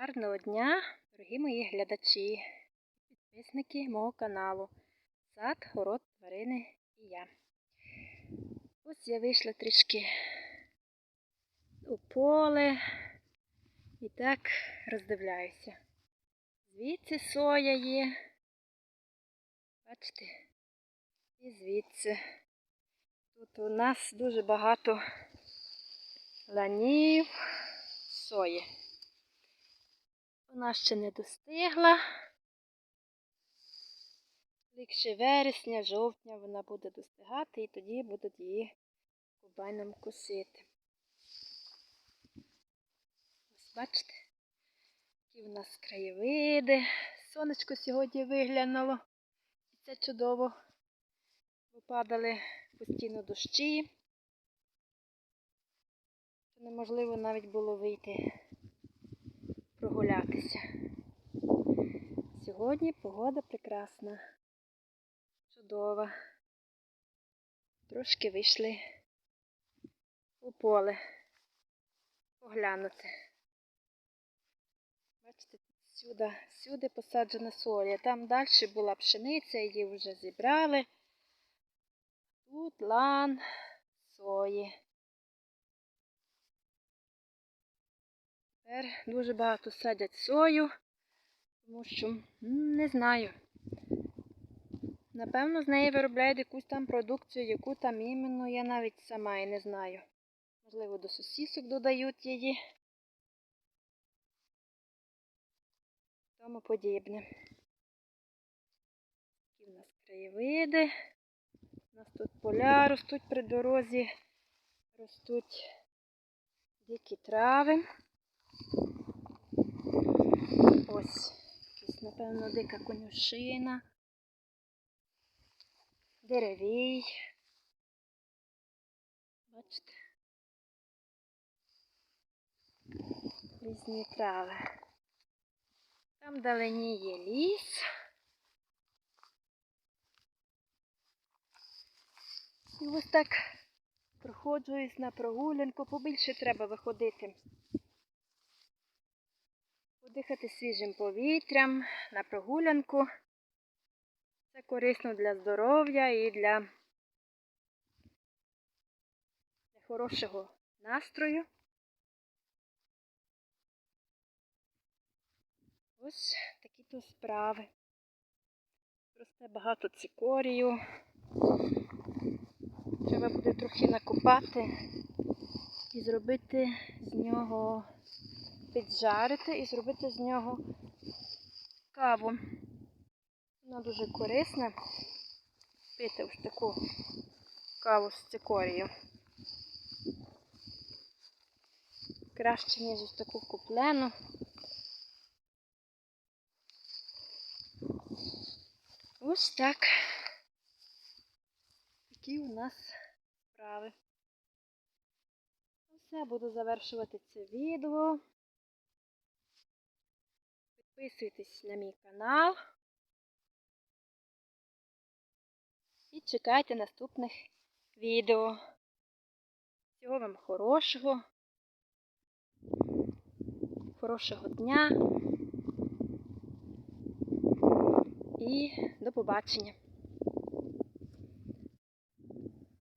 Гарного дня, дорогі мої глядачі, підписники мого каналу Сад, город, тварини і я. Ось я вийшла трішки у поле і так роздивляюся. Звідси соя є. Бачите? І звідси. Тут у нас дуже багато ланів сої. Вона ще не достигла. Лікше вересня, жовтня вона буде достигати і тоді будуть її комбайном косити. Ось бачите, які в нас краєвиди. Сонечко сьогодні виглянуло. І це чудово. Випадали постійно дощі. Неможливо навіть було вийти прогулятися. Сьогодні погода прекрасна, чудова. Трошки вийшли у поле поглянути. Бачите, сюди, сюди посаджена соя. Там далі була пшениця, її вже зібрали. Тут лан сої. Тепер дуже багато садять сою, тому що не знаю. Напевно, з неї виробляють якусь там продукцію, яку там іменно я навіть сама і не знаю. Можливо, до сосісок додають її. Тому подібне. Такі в нас краєвиди. У нас тут поля ростуть при дорозі, ростуть дикі трави. Ось, якась, напевно, дика конюшина, деревій. Бачите? Різні трави. Там вдалині є ліс. І ось так проходжуюсь на прогулянку, побільше треба виходити подихати свіжим повітрям на прогулянку. Це корисно для здоров'я і для, хорошого настрою. Ось такі то справи. Росте багато цикорію. Треба буде трохи накопати і зробити з нього піджарити і зробити з нього каву. Вона дуже корисна. Пити ось таку каву з цикорію. Краще, ніж ось таку куплену. Ось так. Такі у нас справи. Все, буду завершувати це відео. Підписуйтесь на мій канал і чекайте наступних відео. Всього вам хорошого, хорошого дня і до побачення.